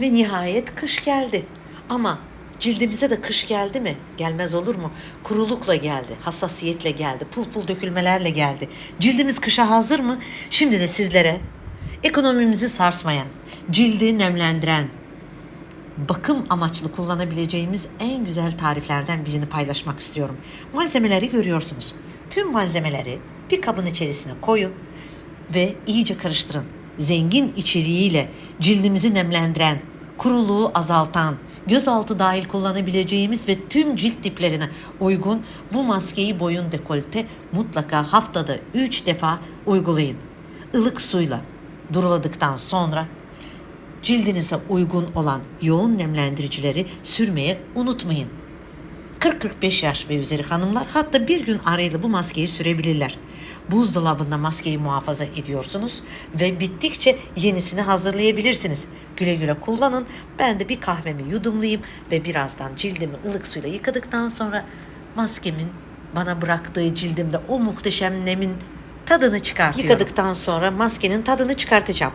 Ve nihayet kış geldi. Ama cildimize de kış geldi mi? Gelmez olur mu? Kurulukla geldi, hassasiyetle geldi, pul pul dökülmelerle geldi. Cildimiz kışa hazır mı? Şimdi de sizlere ekonomimizi sarsmayan, cildi nemlendiren, bakım amaçlı kullanabileceğimiz en güzel tariflerden birini paylaşmak istiyorum. Malzemeleri görüyorsunuz. Tüm malzemeleri bir kabın içerisine koyun ve iyice karıştırın. Zengin içeriğiyle cildimizi nemlendiren, kuruluğu azaltan, gözaltı dahil kullanabileceğimiz ve tüm cilt tiplerine uygun bu maskeyi boyun dekolte mutlaka haftada 3 defa uygulayın. Ilık suyla duruladıktan sonra cildinize uygun olan yoğun nemlendiricileri sürmeye unutmayın. 40-45 yaş ve üzeri hanımlar hatta bir gün arayla bu maskeyi sürebilirler. Buzdolabında maskeyi muhafaza ediyorsunuz ve bittikçe yenisini hazırlayabilirsiniz. Güle güle kullanın. Ben de bir kahvemi yudumlayayım ve birazdan cildimi ılık suyla yıkadıktan sonra maskemin bana bıraktığı cildimde o muhteşem nemin tadını çıkartıyorum. Yıkadıktan sonra maskenin tadını çıkartacağım.